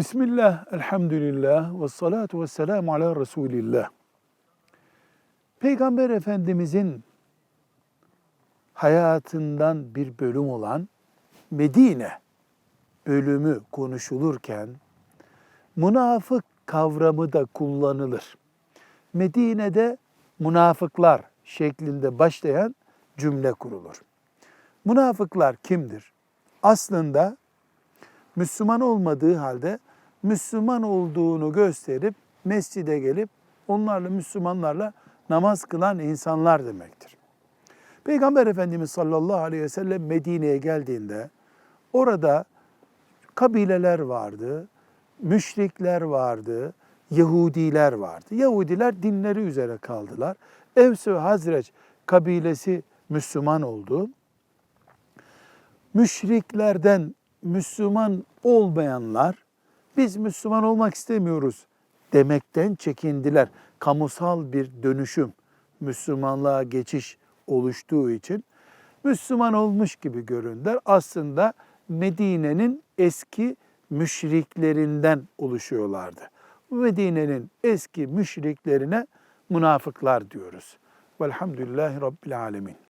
Bismillah, elhamdülillah ve salatu ve selamu ala Resulillah. Peygamber Efendimizin hayatından bir bölüm olan Medine bölümü konuşulurken münafık kavramı da kullanılır. Medine'de münafıklar şeklinde başlayan cümle kurulur. Münafıklar kimdir? Aslında Müslüman olmadığı halde Müslüman olduğunu gösterip mescide gelip onlarla Müslümanlarla namaz kılan insanlar demektir. Peygamber Efendimiz sallallahu aleyhi ve sellem Medine'ye geldiğinde orada kabileler vardı, müşrikler vardı, Yahudiler vardı. Yahudiler dinleri üzere kaldılar. Evs ve Hazreç kabilesi Müslüman oldu. Müşriklerden Müslüman olmayanlar biz Müslüman olmak istemiyoruz demekten çekindiler. Kamusal bir dönüşüm, Müslümanlığa geçiş oluştuğu için Müslüman olmuş gibi göründüler. Aslında Medine'nin eski müşriklerinden oluşuyorlardı. Medine'nin eski müşriklerine münafıklar diyoruz. Velhamdülillahi Rabbil Alemin.